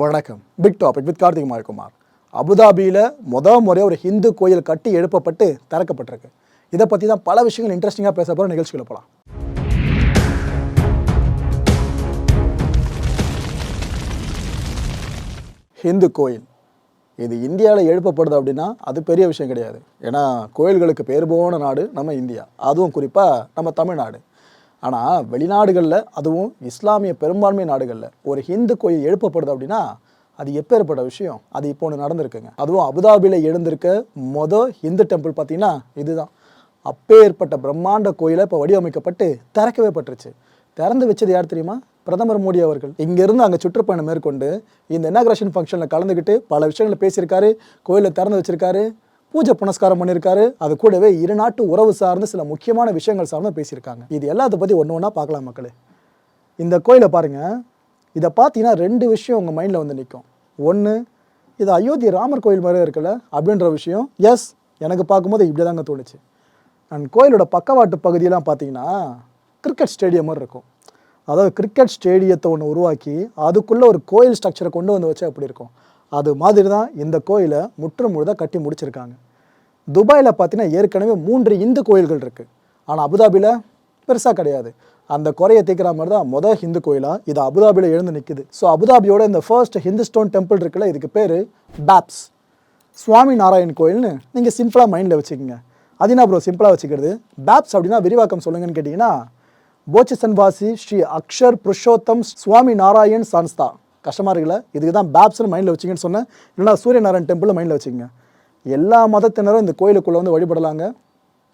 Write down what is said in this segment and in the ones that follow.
வணக்கம். Big topic with Karthik Kumar அபுதாபியில் முத முறையாக ஒரு ஹிந்து கோயில் கட்டி எழுப்பப்பட்டு திறக்கப்பட்டிருக்கு. இதை பற்றி தான் பல விஷயங்கள் இன்ட்ரெஸ்டிங்காக பேச போகிற நிகழ்ச்சிகளை போகலாம் ஹிந்து கோயில். இது இந்தியாவில் எழுப்பப்படுது அப்படின்னா அது பெரிய விஷயம் கிடையாது. ஏன்னா கோயில்களுக்கு பேர் போன நாடு நம்ம இந்தியா. அதுவும் குறிப்பாக நம்ம தமிழ்நாடு. ஆனால் வெளிநாடுகளில் அதுவும் இஸ்லாமிய பெரும்பான்மை நாடுகளில் ஒரு ஹிந்து கோயில் எழுப்பப்படுது அப்படின்னா அது எப்பேற்பட்ட விஷயம்? அது இப்போ ஒன்று நடந்திருக்குங்க. அதுவும் அபுதாபியில் எழுந்திருக்க மொதல் ஹிந்து டெம்பிள் பார்த்தீங்கன்னா இதுதான். அப்பேற்பட்ட பிரம்மாண்ட கோயிலை இப்போ வடிவமைக்கப்பட்டு திறக்கவே பட்டுருச்சு. திறந்து வச்சது யார் தெரியுமா? பிரதமர் மோடி அவர்கள். இங்கேருந்து அங்கே சுற்றுப்பயணம் மேற்கொண்டு இந்த இனாகிரேஷன் ஃபங்க்ஷனில் கலந்துக்கிட்டு பல விஷயங்களை பேசியிருக்காரு கோயிலை திறந்து வச்சிருக்காரு பூஜை புனஸ்காரம் பண்ணியிருக்காரு. அது கூடவே இரு நாட்டு உறவு சார்ந்து சில முக்கியமான விஷயங்கள் சார்ந்து பேசியிருக்காங்க. இது எல்லாத்த பற்றி ஒன்று ஒன்றா பார்க்கலாம் மக்களே. இந்த கோயிலை பாருங்க. இதை பார்த்தீங்கன்னா ரெண்டு விஷயம் உங்கள் மைண்டில் வந்து நிற்கும் ஒன்று இது அயோத்தி ராமர் கோயில் மாதிரி இருக்குல்ல அப்படின்ற விஷயம். எஸ் எனக்கு பார்க்கும்போது இப்படி தாங்க தோணுச்சு. அண்ட் கோயிலோட பக்கவாட்டு பகுதியெல்லாம் பார்த்தீங்கன்னா கிரிக்கெட் ஸ்டேடியம் மாதிரி இருக்கும். அதாவது கிரிக்கெட் ஸ்டேடியத்தை ஒன்று உருவாக்கி அதுக்குள்ளே ஒரு கோயில் ஸ்ட்ரக்சரை கொண்டு வந்து வச்சா எப்படி இருக்கும்? அது மாதிரி தான் இந்த கோயிலை முற்று முழுதாக கட்டி முடிச்சிருக்காங்க. துபாயில் பார்த்தீங்கன்னா ஏற்கனவே மூன்று இந்து கோயில்கள் இருக்குது ஆனால் அபுதாபியில் பெருசாக கிடையாது. அந்த குறையை தீர்க்கிற மாதிரி தான் மொதல் ஹிந்து கோயிலாக இது அபுதாபியில் எழுந்து நிற்குது ஸோ அபுதாபியோட இந்த ஃபர்ஸ்ட் ஹிந்துஸ்டோன் டெம்பிள் இருக்குல்ல இதுக்கு பேர் பேப்ஸ் சுவாமி நாராயண் கோயில்னு நீங்கள் சிம்பிளாக மைண்டில் வச்சுக்கோங்க. அது என்ன ப்ரோ சிம்பிளாக வச்சுக்கிறது. பேப்ஸ் அப்படின்னா விரிவாக்கம் சொல்லுங்கன்னு கேட்டிங்கன்னா போச்சிசன்வாசி ஸ்ரீ அக்ஷர் புருஷோத்தம் சுவாமி நாராயண் சன்ஸ்தா. கஷ்டமாக இருக்குல்ல? இதுக்கு தான் பேப்ஸ்னு மைண்டில் வச்சிங்கன்னு சொன்னேன். இல்லைனா சூரியநாராயண் டெம்பிள் மைண்டில் வச்சுக்கோங்க. எல்லா மதத்தினரும் இந்த கோயிலுக்குள்ளே வந்து வழிபடலாங்க.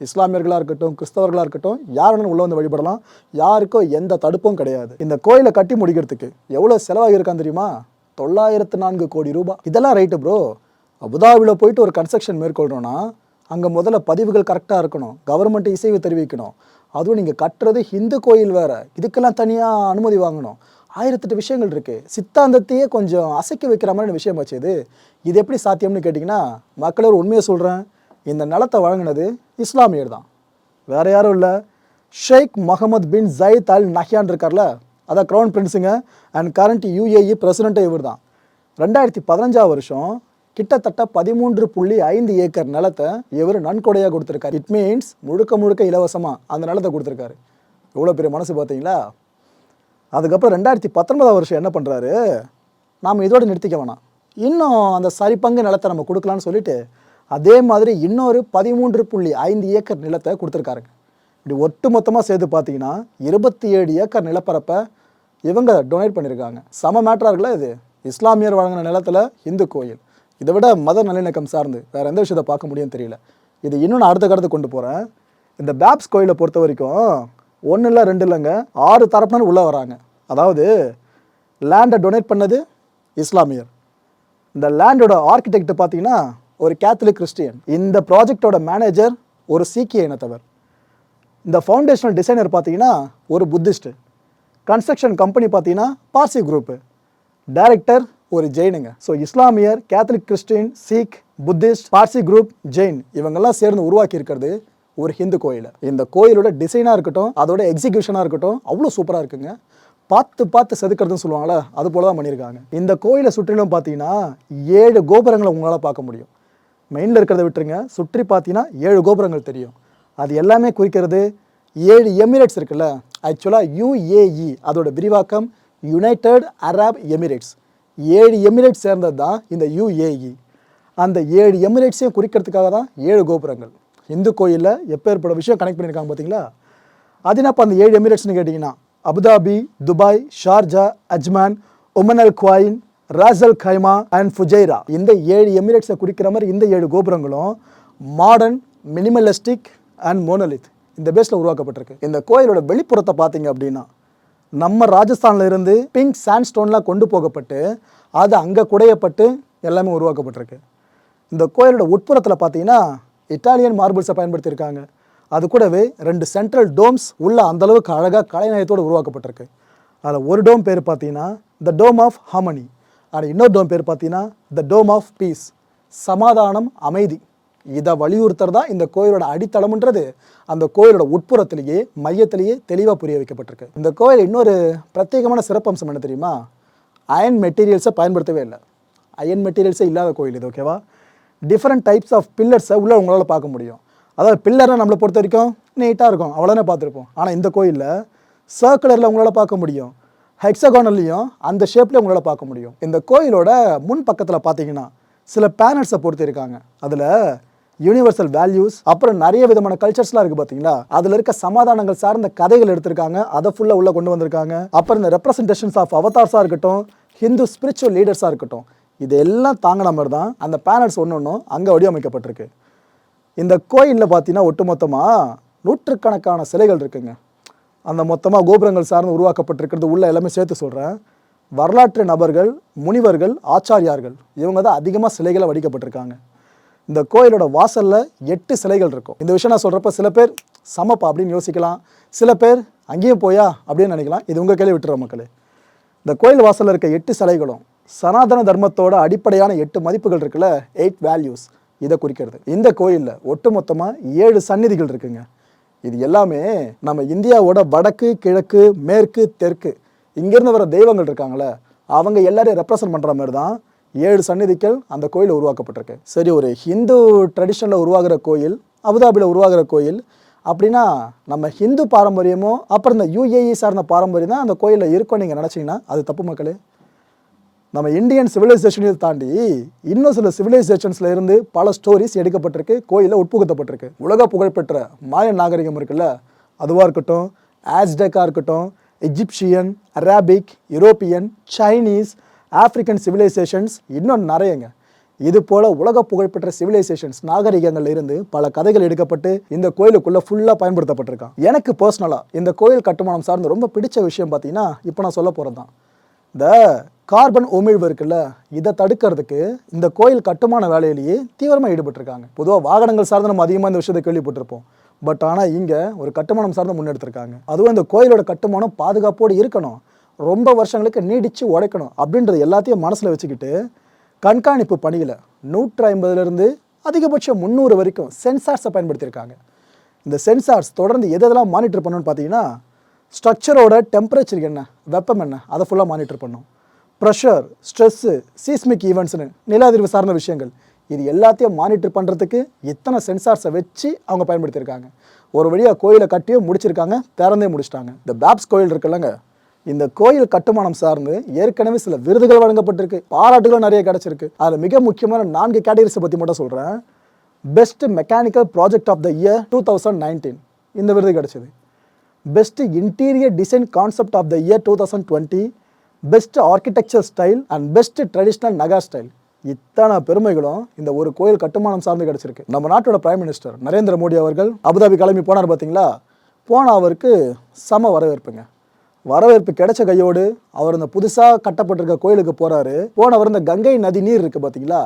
இஸ்லாமியர்களாக இருக்கட்டும் கிறிஸ்தவர்களாக இருக்கட்டும் யாருன்னு வேணாலும் உள்ளே வந்து வழிபடலாம். யாருக்கும் எந்த தடுப்பும் கிடையாது. இந்த கோயிலை கட்டி முடிக்கிறதுக்கு எவ்வளோ செலவாகி இருக்கான் தெரியுமா? தொள்ளாயிரத்து நான்கு கோடி ரூபாய் இதெல்லாம் ரைட்டு ப்ரோ அபுதாபியில் போயிட்டு ஒரு கன்ஸ்ட்ரக்ஷன் மேற்கொள்கிறோன்னா அங்கே முதல்ல பதிவுகள் கரெக்டாக இருக்கணும். கவர்மெண்ட் இசைவு தெரிவிக்கணும். அதுவும் நீங்கள் கட்டுறது ஹிந்து கோயில் வேறு. இதுக்கெல்லாம் தனியாக அனுமதி வாங்கணும். ஆயிரத்தெட்டு விஷயங்கள் இருக்குது சித்தாந்தத்தையே கொஞ்சம் அசைக்க வைக்கிற மாதிரி விஷயம் வச்சு இது. இது எப்படி சாத்தியம்னு கேட்டிங்கன்னா மக்கள் ஒரு உண்மையை சொல்கிறேன் இந்த நிலத்தை வழங்கினது இஸ்லாமியர் தான். வேறு யாரும் இல்லை. Sheikh Mohammed bin Zayed Al Nahyan இருக்கார்ல அதான் க்ரௌன் பிரின்ஸுங்க அண்ட் கரண்ட் யூஏஇ பிரசிடெண்ட்டே இவர் தான். ரெண்டாயிரத்தி பதினஞ்சாவது வருஷம் கிட்டத்தட்ட பதிமூன்று புள்ளி ஐந்து ஏக்கர் நிலத்தை இவர் நன்கொடையாக கொடுத்துருக்காரு. இட் மீன்ஸ் முழுக்க முழுக்க இலவசமாக அந்த நிலத்தை கொடுத்துருக்காரு. எவ்வளோ பெரிய மனசு பார்த்தீங்களா? அதுக்கப்புறம் ரெண்டாயிரத்தி பத்தொன்பதாம் வருஷம் என்ன பண்ணுறாரு நாம் இதோடு நிறுத்திக்க வேணாம். இன்னும் அந்த சரிப்பங்கு நிலத்தை நம்ம கொடுக்கலான்னு சொல்லிட்டு அதே மாதிரி இன்னொரு பதிமூன்று புள்ளி ஐந்து ஏக்கர் நிலத்தை கொடுத்துருக்காருங்க. இப்படி ஒட்டு மொத்தமாக சேர்த்து பார்த்தீங்கன்னா இருபத்தி ஏழு ஏக்கர் நிலப்பரப்பை இவங்க டொனேட் பண்ணியிருக்காங்க. சம மேட்டராக இருக்குல்ல இது? இஸ்லாமியர் வழங்கின நிலத்தில் இந்து கோயில். இதை விட மத நல்லிணக்கம் சார்ந்து வேறு எந்த விஷயத்தை பார்க்க முடியும்னு தெரியல. இது இன்னும் நான் அடுத்த கடத்து கொண்டு போகிறேன் இந்த பேப்ஸ் கோயிலை பொறுத்த வரைக்கும் ஒன்று இல்லை ரெண்டு இல்லைங்க ஆறு தரப்பினர் உள்ளே வராங்க. அதாவது லேண்டை டொனேட் பண்ணது இஸ்லாமியர். இந்த லேண்டோட ஆர்கிடெக்ட் பார்த்தீங்கன்னா ஒரு கேத்தலிக் கிறிஸ்டியன் இந்த ப்ராஜெக்டோட மேனேஜர் ஒரு சீக்கிய இனத்தவர் இந்த ஃபவுண்டேஷனல் டிசைனர் பார்த்தீங்கன்னா ஒரு புத்திஸ்ட் கன்ஸ்ட்ரக்ஷன் கம்பெனி பார்த்தீங்கன்னா பார்சி குரூப்பு டைரக்டர் ஒரு ஜெயினுங்க ஸோ இஸ்லாமியர் Catholic Christian Sikh Buddhist Parsi group Jain இவங்கெல்லாம் சேர்ந்து உருவாக்கி இருக்கிறது ஒரு ஹிந்து கோயில். இந்த கோயிலோட டிசைனாக இருக்கட்டும் அதோட எக்ஸிகியூஷனாக இருக்கட்டும் அவ்வளோ சூப்பராக இருக்குங்க. பார்த்து பார்த்து செதுக்கிறதுன்னு சொல்லுவாங்களே அது போல தான் பண்ணியிருக்காங்க. இந்த கோயிலை சுற்றிலும் பார்த்தீங்கன்னா ஏழு கோபுரங்களை உங்களால் பார்க்க முடியும். மெயினில் இருக்கிறத விட்டுருங்க சுற்றி பார்த்தீங்கன்னா ஏழு கோபுரங்கள் தெரியும். அது எல்லாமே குறிக்கிறது ஏழு எமிரேட்ஸ் இருக்குல்ல ஆக்சுவலாக யுஏஇ அதோட விரிவாக்கம் யுனைடெட் அரப் எமிரேட்ஸ். ஏழு எமிரேட்ஸ் சேர்ந்தது தான் இந்த யுஏஇ. அந்த ஏழு எமிரேட்ஸையும் குறிக்கிறதுக்காக தான் ஏழு கோபுரங்கள். இந்து கோயிலில் எப்பேற்பட விஷயம் கனெக்ட் பண்ணியிருக்காங்க பார்த்தீங்களா? அது என்னப்போ அந்த ஏழு எமிரேட்ஸ்னு கேட்டிங்கன்னா Abu Dhabi Dubai Sharjah Ajman Umm Al Quwain Ras al Khaimah and Fujairah. இந்த ஏழு எமிரேட்ஸை குறிக்கிற மாதிரி இந்த ஏழு கோபுரங்களும் மாடர்ன் மினிமலிஸ்டிக் அண்ட் மோனலித் இந்த பேஸில் உருவாக்கப்பட்டிருக்கு. இந்த கோயிலோட வெளிப்புறத்தை பார்த்தீங்க அப்படின்னா நம்ம ராஜஸ்தானில் இருந்து பிங்க் சாண்ட்ஸ்டோன்லாம் கொண்டு போகப்பட்டு அது அங்கே குடையப்பட்டு எல்லாமே உருவாக்கப்பட்டிருக்கு. இந்த கோயிலோட உட்புறத்தில் பார்த்தீங்கன்னா இட்டாலியன் மார்பிள்ஸை பயன்படுத்தியிருக்காங்க. அது கூடவே ரெண்டு சென்ட்ரல் டோம்ஸ் உள்ள அந்தளவுக்கு அழகாக கலைநயத்தோடு உருவாக்கப்பட்டிருக்கு. அதில் ஒரு டோம் பேர் பார்த்தீங்கன்னா த டோம் ஆஃப் ஹமனி ஆனால் இன்னொரு டோம் பேர் பார்த்தீங்கன்னா த டோம் ஆஃப் பீஸ் சமாதானம் அமைதி. இதை வலியுறுத்துறதா இந்த கோயிலோட அடித்தளம்ன்றது. அந்த கோயிலோட உட்புறத்திலேயே மையத்திலேயே தெளிவாக புரிய வைக்கப்பட்டிருக்கு. இந்த கோயில் இன்னொரு பிரத்யேகமான சிறப்பம்சம் என்ன தெரியுமா? அயன் மெட்டீரியல்ஸை பயன்படுத்தவே இல்லை. அயன் மெட்டீரியல்ஸே இல்லாத கோயில் இது ஓகேவா டிஃப்ரெண்ட் டைப்ஸ் ஆஃப் பில்லர்ஸை உள்ளே உங்களால் பார்க்க முடியும். அதாவது பில்லர்னால் நம்மளை பொறுத்த வரைக்கும் நீட்டாக இருக்கும். அவ்வளோதானே பார்த்துருப்போம். ஆனால் இந்த கோயிலில் சர்க்குலரில் உங்களால் பார்க்க முடியும். ஹெக்ஸகானல்லையும் அந்த ஷேப்பில் உங்களால் பார்க்க முடியும். இந்த கோயிலோட முன் பக்கத்தில் பார்த்தீங்கன்னா சில பேனல்ஸை பொறுத்திருக்காங்க அதில் யூனிவர்சல் வேல்யூஸ் அப்புறம் நிறைய விதமான கல்ச்சர்ஸ்லாம் இருக்குது பார்த்தீங்களா? அதில் இருக்க சமாதானங்கள் சார்ந்த கதைகள் எடுத்திருக்காங்க. அதை ஃபுல்லாக உள்ளே கொண்டு வந்திருக்காங்க. அப்புறம் இந்த ரெப்ரசன்டேஷன்ஸ் ஆஃப் அவதார்ஸாக இருக்கட்டும் ஹிந்து ஸ்பிரிச்சுவல் லீடர்ஸாக இருக்கட்டும் இதெல்லாம் தாங்கின மாதிரி தான் அந்த பேனல்ஸ் ஒன்று ஒன்றும் அங்கே வடிவமைக்கப்பட்டிருக்கு. இந்த கோயிலில் பார்த்தீங்கன்னா ஒட்டுமொத்தமாக நூற்றுக்கணக்கான சிலைகள் இருக்குங்க. அந்த மொத்தமாக கோபுரங்கள் சார்ந்து உருவாக்கப்பட்டிருக்கிறது. உள்ள எல்லாமே சேர்த்து சொல்கிறேன் வரலாற்று நபர்கள் முனிவர்கள் ஆச்சாரியார்கள் இவங்க தான் அதிகமாக சிலைகளை வடிக்கப்பட்டிருக்காங்க. இந்த கோயிலோட வாசலில் எட்டு சிலைகள் இருக்கும். இந்த விஷயம் நான் சொல்கிறப்ப சில பேர் சமப்பா அப்படின்னு யோசிக்கலாம். சில பேர் அங்கேயும் போயா அப்படின்னு நினைக்கலாம். இது உங்கள் கேள்வி விட்டுற மக்களே. இந்த கோயில் வாசலில் இருக்க எட்டு சிலைகளும் சனாதன தர்மத்தோட அடிப்படையான எட்டு மதிப்புகள் இருக்குல்ல எயிட் வேல்யூஸ் இதை குறிக்கிறது. இந்த கோயிலில் ஒட்டுமொத்தமாக ஏழு சந்நிதிகள் இருக்குங்க. இது எல்லாமே நம்ம இந்தியாவோட வடக்கு கிழக்கு மேற்கு தெற்கு இங்கேருந்து வர தெய்வங்கள் இருக்காங்களே அவங்க எல்லாரையும் ரெப்ரசன்ட் பண்ணுற மாதிரி தான் ஏழு சந்நிதிகள் அந்த கோயில் உருவாக்கப்பட்டிருக்கு. சரி ஒரு ஹிந்து ட்ரெடிஷனில் உருவாகிற கோயில் அபுதாபியில் உருவாகிற கோயில் அப்படின்னா நம்ம ஹிந்து பாரம்பரியமோ அப்புறம் இந்த யுஏஇ சார்ந்த பாரம்பரியம் தான் அந்த கோயிலில் இருக்கும் நீங்கள் நினச்சிங்கன்னா அது தப்பு மக்களே. நம்ம இந்தியன் சிவிலைசேஷனையும் தாண்டி இன்னும் சில சிவிலைசேஷன்ஸில் இருந்து பல ஸ்டோரிஸ் எடுக்கப்பட்டிருக்கு கோயிலில் உட்புகுத்தப்பட்டிருக்கு. உலக புகழ்பெற்ற மாய நாகரிகம் இருக்குல்ல அதுவாக இருக்கட்டும் ஆஸ்டெக்காக இருக்கட்டும் Egyptian Arabic European Chinese African civilizations இன்னும் நிறையங்க. இது போல உலக புகழ்பெற்ற சிவிலைசேஷன்ஸ் நாகரிகங்கள்ல இருந்து பல கதைகள் எடுக்கப்பட்டு இந்த கோயிலுக்குள்ள ஃபுல்லாக பயன்படுத்தப்பட்டிருக்கான். எனக்கு பர்சனலாக இந்த கோயில் கட்டுமானம் சார்ந்து ரொம்ப பிடிச்ச விஷயம் பார்த்தீங்கன்னா இப்போ நான் சொல்ல போகிறது தான் இந்த கார்பன் உமிழ்வு இருக்குல்ல இதை தடுக்கிறதுக்கு இந்த கோயில் கட்டுமான வேலையிலேயே தீவிரமாக ஈடுபட்டிருக்காங்க. பொதுவாக வாகனங்கள் சார்ந்து நம்ம அதிகமாக இந்த விஷயத்தை கேள்விப்பட்டிருப்போம். பட் ஆனால் இங்கே ஒரு கட்டுமானம் சார்ந்து முன்னெடுத்திருக்காங்க. அதுவும் இந்த கோயிலோட கட்டுமானம் பாதுகாப்போடு இருக்கணும். ரொம்ப வருஷங்களுக்கு நீடித்து உடைக்கணும் அப்படின்றது எல்லாத்தையும் மனசில் வச்சுக்கிட்டு கண்காணிப்பு பணியில் நூற்றி ஐம்பதுலேருந்து அதிகபட்சம் முந்நூறு வரைக்கும் சென்சார்ஸை பயன்படுத்தியிருக்காங்க. இந்த சென்சார்ஸ் தொடர்ந்து எது எதெல்லாம் மானிட்டர் பண்ணணும்னு பார்த்தீங்கன்னா ஸ்ட்ரக்சரோட டெம்பரேச்சர் என்ன வெப்பம் என்ன அதை ஃபுல்லாக மானிட்டர் பண்ணும் ப்ரெஷர் ஸ்ட்ரெஸ்ஸு சீஸ்மிக் ஈவெண்ட்ஸ்னு நில அதிர்வு சார்ந்த விஷயங்கள். இது எல்லாத்தையும் மானிட்டர் பண்ணுறதுக்கு இத்தனை சென்சார்ஸை வச்சு அவங்க பயன்படுத்தியிருக்காங்க ஒரு வழியாக கோயிலை கட்டியும் முடிச்சிருக்காங்க திறந்தே முடிச்சிட்டாங்க. இந்த பேப்ஸ் கோயில் இருக்குல்லங்க இந்த கோயில் கட்டுமானம் சார்ந்து ஏற்கனவே சில விருதுகள் வழங்கப்பட்டிருக்கு. பாராட்டுகளும் நிறைய கிடச்சிருக்கு. அதில் மிக முக்கியமான நான்கு கேட்டகரிஸை பற்றி மட்டும் சொல்கிறேன் best mechanical project of the year two thousand nineteen இந்த விருது கிடச்சிது. Best interior design concept of the year two thousand twenty best architecture style and best traditional நகா ஸ்டைல் இத்தனை பெருமைகளும் இந்த ஒரு கோயில் கட்டுமானம் சார்ந்து கிடச்சிருக்கு. நம்ம நாட்டோட பிரைம் மினிஸ்டர் நரேந்திர மோடி அவர்கள் அபுதாபி கிளம்பி போனார் பார்த்தீங்களா போன அவருக்கு சம வரவேற்புங்க. வரவேற்பு கிடைச்ச கையோடு அவர் இந்த புதுசாக கட்டப்பட்டிருக்க கோயிலுக்கு போகிறாரு போனவர் இந்த கங்கை நதி நீர் இருக்குது பார்த்தீங்களா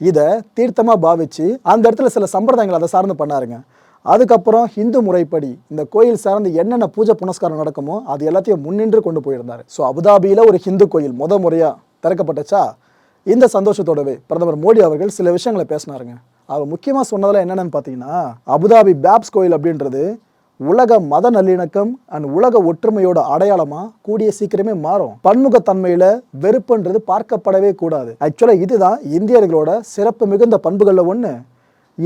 இதை தீர்த்தமாக பாவிச்சு அந்த இடத்துல சில சம்பிரதாயங்கள் அதை சார்ந்து பண்ணாருங்க. அதுக்கப்புறம் ஹிந்து முறைப்படி இந்த கோயில் சார்ந்து என்னென்ன பூஜை புனஸ்காரம் நடக்குமோ அது எல்லாத்தையும் முன்னின்று கொண்டு போயிருந்தார். ஸோ அபுதாபியில் ஒரு ஹிந்து கோயில் முத முறையாக திறக்கப்பட்டுச்சா? இந்த சந்தோஷத்தோடவே பிரதமர் மோடி அவர்கள் சில விஷயங்களை பேசினாருங்க. அவர் முக்கியமாக சொன்னதில் என்னென்னு பார்த்தீங்கன்னா அபுதாபி பேப்ஸ் கோயில் அப்படின்றது உலக மத நல்லிணக்கம் அண்ட் உலக ஒற்றுமையோட அடையாளமாக கூடிய சீக்கிரமே மாறும். பன்முகத்தன்மையில் வெறுப்புன்றது பார்க்கப்படவே கூடாது. ஆக்சுவலாக இதுதான் இந்தியர்களோட சிறப்பு மிகுந்த பண்புகளில் ஒன்று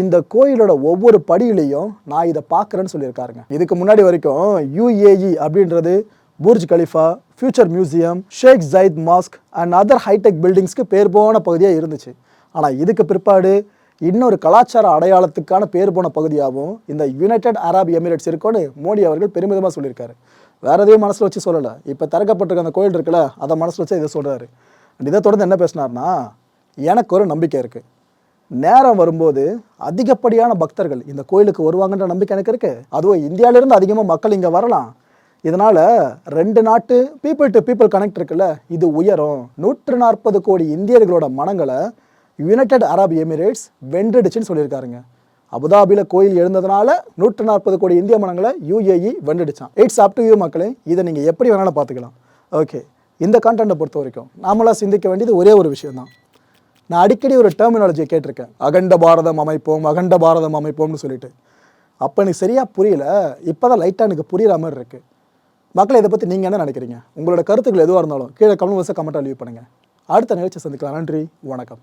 இந்த கோயிலோட ஒவ்வொரு படியிலையும் நான் இதை பார்க்குறேன்னு சொல்லியிருக்காருங்க. இதுக்கு முன்னாடி வரைக்கும் யுஏஇ அப்படின்றது Burj Khalifa future museum Sheikh Zayed mosque and other hitech பில்டிங்ஸ்க்கு பேர் போன பகுதியாக இருந்துச்சு. ஆனால் இதுக்கு பிற்பாடு இன்னொரு கலாச்சார அடையாளத்துக்கான பேர் போன பகுதியாகவும் இந்த யுனைடெட் அரப் எமிரேட்ஸ் இருக்கும்னு மோடி அவர்கள் பெருமிதமாக சொல்லியிருக்காரு. வேற எதையும் மனசில் வச்சு சொல்லலை. இப்போ திறக்கப்பட்டிருக்க அந்த கோயில் இருக்குல்ல அதை மனசில் வச்சு இதை சொல்கிறாரு இதை தொடர்ந்து என்ன பேசினார்னா எனக்கு ஒரு நம்பிக்கை இருக்குது நேரம் வரும்போது அதிகப்படியான பக்தர்கள் இந்த கோயிலுக்கு வருவாங்கன்ற நம்பிக்கை எனக்கு இருக்கு. அதுவும் இந்தியாவிலிருந்து அதிகமாக மக்கள் இங்கே வரலாம். இதனால ரெண்டு நாட்டு பீப்புள் டு பீப்புள் கனெக்ட் இருக்குல்ல இது உயரும். நூற்று நாற்பது கோடி இந்தியர்களோட மனங்களை யுனைடெட் அரப் எமிரேட்ஸ் வென்றுடுச்சுன்னு சொல்லியிருக்காருங்க. அபுதாபியில் கோயில் எழுந்ததுனால நூற்று நாற்பது கோடி இந்திய மனங்களை யூஏஇ வென்றுடுச்சான் இட்ஸ் அப் டு யூ மக்களே இதை நீங்கள் எப்படி வேணாலும் பார்த்துக்கலாம். ஓகே இந்த கான்டென்ட்டை பொறுத்த வரைக்கும் நாமளாக சிந்திக்க வேண்டியது ஒரே ஒரு விஷயம் தான் நான் அடிக்கடி ஒரு டெர்மினாலஜியை கேட்டிருக்கேன். அகண்ட பாரதம் அமைப்போம் அகண்ட பாரதம் அமைப்போம்னு சொல்லிட்டு. அப்போ எனக்கு சரியாக புரியல இப்போ தான் லைட்டாக எனக்கு புரியுற மாதிரி இருக்குது மக்களை இதை பற்றி நீங்கள் என்ன நினைக்கிறீங்க? உங்களோட கருத்துக்கள் எதுவாக இருந்தாலும் கீழே கமெண்ட் பாக்ஸை கமெண்ட்டாக லீவ் பண்ணுங்கள் அடுத்த நிகழ்ச்சி சந்திக்கலாம். நன்றி வணக்கம்.